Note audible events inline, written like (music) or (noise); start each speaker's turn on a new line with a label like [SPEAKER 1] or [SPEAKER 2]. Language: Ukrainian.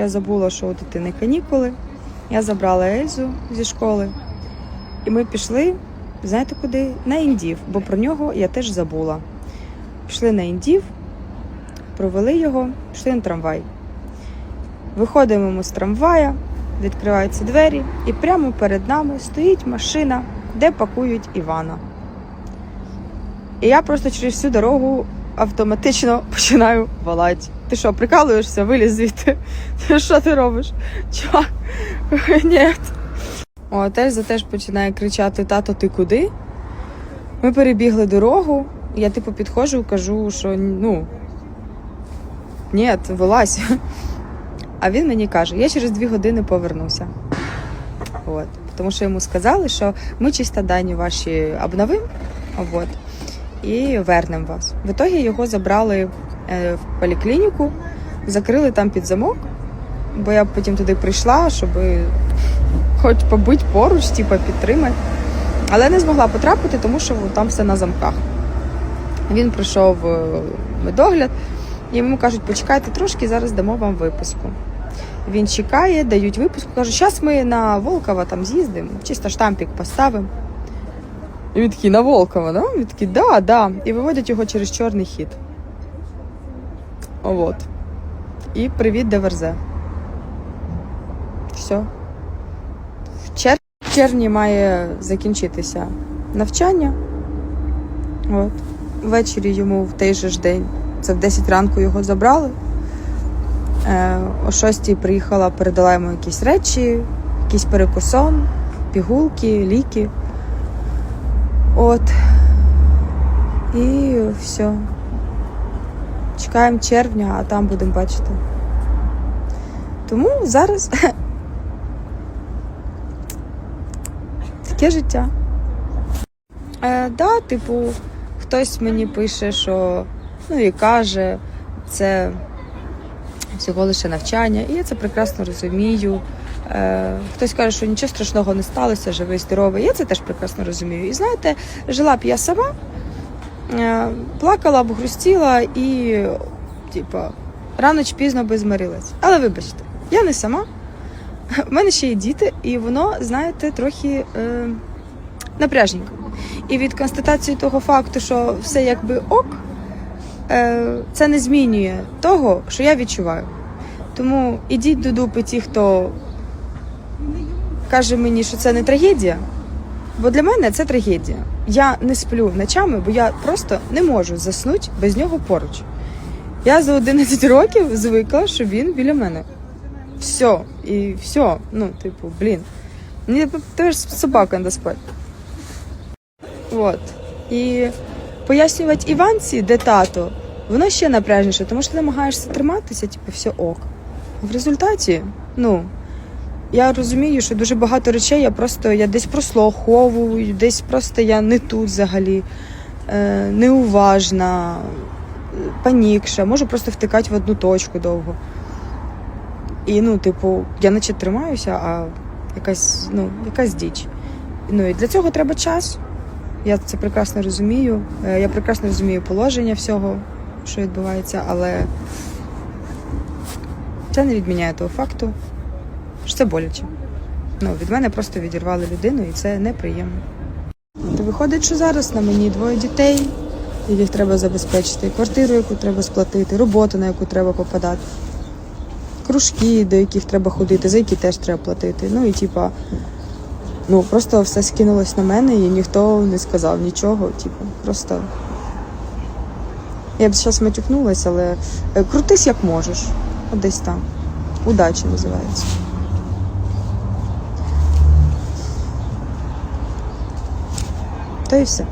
[SPEAKER 1] Я забула, що у дитини канікули. Я забрала Ельзу зі школи. І ми пішли, знаєте куди? На індів, бо про нього я теж забула. Пішли на індів, провели його, пішли на трамвай. Виходимо ми з трамвая, відкриваються двері, і прямо перед нами стоїть машина, де пакують Івана. І я просто через всю дорогу автоматично починаю валати. Ти що, прикалуєшся? Виліз звідти. Ти (laughs) що ти робиш? Чувак, (laughs) ні. О, теж за теж починає кричати: тато, ти куди? Ми перебігли дорогу. Я типу підходжу, кажу, що ну. Ні, вилазь. А він мені каже, я через дві години повернуся. От. Тому що йому сказали, що ми чисто дані ваші обновимо от, і вернемо вас. В ітогі його забрали е, в поліклініку, закрили там під замок, бо я потім туди прийшла, щоб хоч побути поруч, типу, підтримати. Але не змогла потрапити, тому що там все на замках. Він прийшов медогляд, і йому кажуть, почекайте трошки, зараз дамо вам виписку. Він чекає, дають випуску, кажуть, зараз ми на Волкова там з'їздимо, чисто штампік поставимо. І він такий, на Волкова, да? Він такий, да, да. І виводять його через чорний хід. От. І привіт ДВРЗ. Все. В чер- в червні має закінчитися навчання. От. Ввечері йому в той же ж день. Це в 10 ранку його забрали. Е, о 6 приїхала, передала йому якісь речі, якийсь перекусон, пігулки, ліки. От. І все. Чекаємо червня, а там будемо бачити. Тому зараз (laughs) таке життя. Е, да, типу, хтось мені пише, що ну і каже, це всього лише навчання, і я це прекрасно розумію. Е, хтось каже, що нічого страшного не сталося, живий, здоровий. Я це теж прекрасно розумію. І знаєте, жила б я сама, е, плакала б, грустіла і, типа, рано чи пізно би змирилась. Але вибачте, я не сама. В мене ще є діти, і воно, знаєте, трохи е, напряжненько. І від констатації того факту, що все якби ок, е, це не змінює того, що я відчуваю. Тому ідіть до дупи ті, хто каже мені, що це не трагедія. Бо для мене це трагедія. Я не сплю ночами, бо я просто не можу заснути без нього поруч. Я за 11 років звикла, що він біля мене. Все, і все. Ну, типу, блін. Мені теж собака треба спати. От. І пояснювати Іванці, де тато, воно ще напряжніше, тому що ти намагаєшся триматися, типу, все ок. В результаті, ну, я розумію, що дуже багато речей я просто я десь прослуховую, десь просто я не тут взагалі, е, неуважна, панікша, можу просто втикати в одну точку довго. І ну, типу, я наче тримаюся, а якась, ну, якась діч. Ну і для цього треба час. Я це прекрасно розумію. Е, Я прекрасно розумію положення всього, що відбувається, але це не відміняє того факту, що це боляче. Ну, від мене просто відірвали людину, і це неприємно. То виходить, що зараз на мені двоє дітей, яких треба забезпечити, квартиру, яку треба сплатити, роботу, на яку треба попадати, кружки, до яких треба ходити, за які теж треба платити. Ну і типа. Ну, просто все скинулось на мене і ніхто не сказав нічого. Типу, просто. Я б зараз матюкнулася, але е, крутись як можеш. Десь там. Удача називається. То і все.